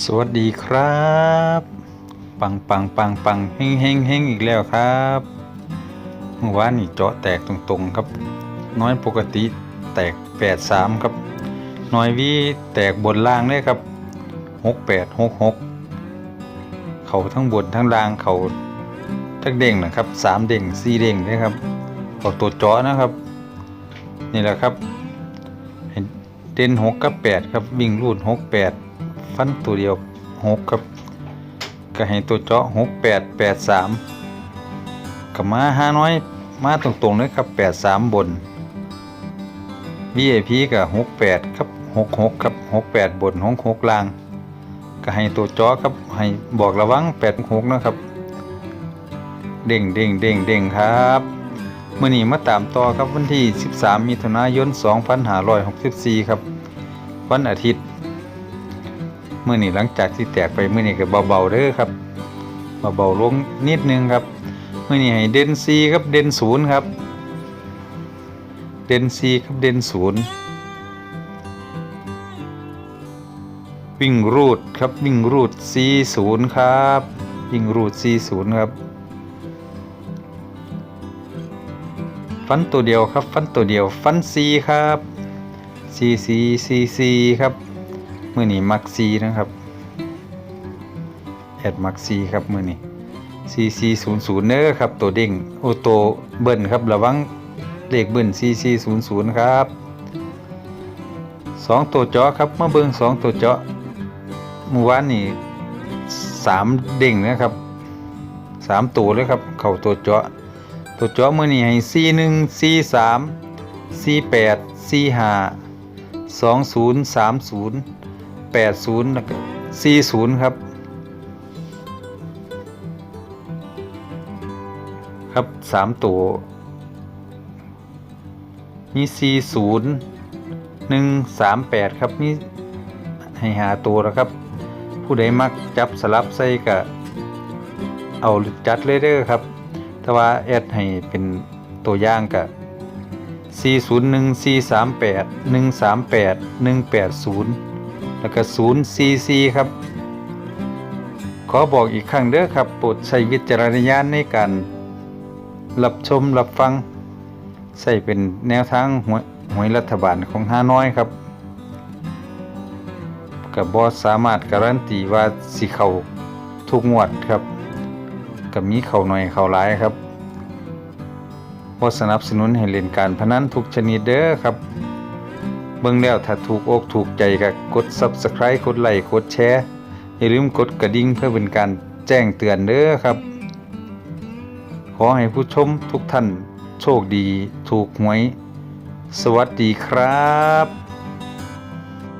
สวัสดีครับ ปังปังปังปังเฮงเฮงเฮงอีกแล้วครับเมื่อวานนี่เจาะแตกตรงๆครับ น้อยปกติแตกแปดสามครับน้อยวีแตกบนล่างเลยครับหกแปดหกหกเขาทั้งบนทั้งล่างเขาทั้งเด้งนะครับสามเด้งสี่เด้งเลยครับเขาตัวเจาะนะครับ นี่แหละครับเด่นหกกับแปดครับวิ่งรูดหกแปด ฟันตัวเดียวหกครับก็ให้ตัวเจาะหกแปดแปดสามกับมาห้าน้อยมาตรงๆเลยครับแปดสามบน VIP กับหกแปดครับหกหกครับหกแปดบนหกหกล่าง ก็ให้ตัวจาะครับให้บอกระวังแปดหกนะครับ เด้งเด้งเด้งเด้งครับเมื่อนี้มาตามต่อครับวันที่ 13 มิถุนายน 2564 ครับ วันอาทิตย์ เมื่อนี้หลังจากที่แตกไปเมื่อนี้ก็เบาๆเด้อครับเบาๆลงนิดนึงครับเมื่อนี้ให้เดนซีครับเดนศูนย์ครับ เดนซีครับเดนศูนย์วิ่งรูดครับวิ่งรูดซีศูนย์ครับวิ่งรูดซีศูนย์ครับฟันตัวเดียวครับฟันตัวเดียวฟันซีครับซีซีซีซีครับ มือนี้มักซีนะครับแอดมักซีครับมือนี้ซีซีศูนย์ศูนย์เนอครับตัวเด้งโอโตเบิ้ลครับระวังเลขเบิ้ลซีซีศูนย์ศูนย์ครับสองตัวจาะครับมาเบิ้งสองตัวจาะเมื่อวานนี่สามเด้งนะครับสามตัวเลยครับเข่าตัวจาะตัวจอมื่อนี่ให้สี่หนึ่งสี่สามสี่แปดสี่ห้าสองศูนย์สามศูนย์ แปดศูนย์แล้วก็สี่ศูนย์ครับ ครับสามตัวมีสี่ศูนย์หนึ่งสามแปดครับมีให้หาตัวแล้วครับ ผู้ใดมักจับสลับใส่กับเอาจัดเลยเด้อครับ แต่ว่าแอดให้เป็นตัวอย่างกับ401 438 138 180 แล้วก็044ครับ ขอบอกอีกครั้งเด้อครับโปรดใช้วิจารณญาณในการรับชมรับฟัง ใส่เป็นแนวทางหวยหวยรัฐบาลของฮานอยครับกับบอสามารถการันตีว่าสิเขาทุกงวดครับกับมีเขาหน่อยเขาหลายครับบ่สนับสนุนให้เล่นการพนันทุกชนิดเด้อครับ เบิ่งแล้วถ้าถูกอกถูกใจก็กด Subscribe กดไลค์กดแชร์อย่าลืมกดกระดิ่งเพื่อเป็นการแจ้งเตือนเด้อครับ ขอให้ผู้ชมทุกท่านโชคดีถูกหวย สวัสดีครับ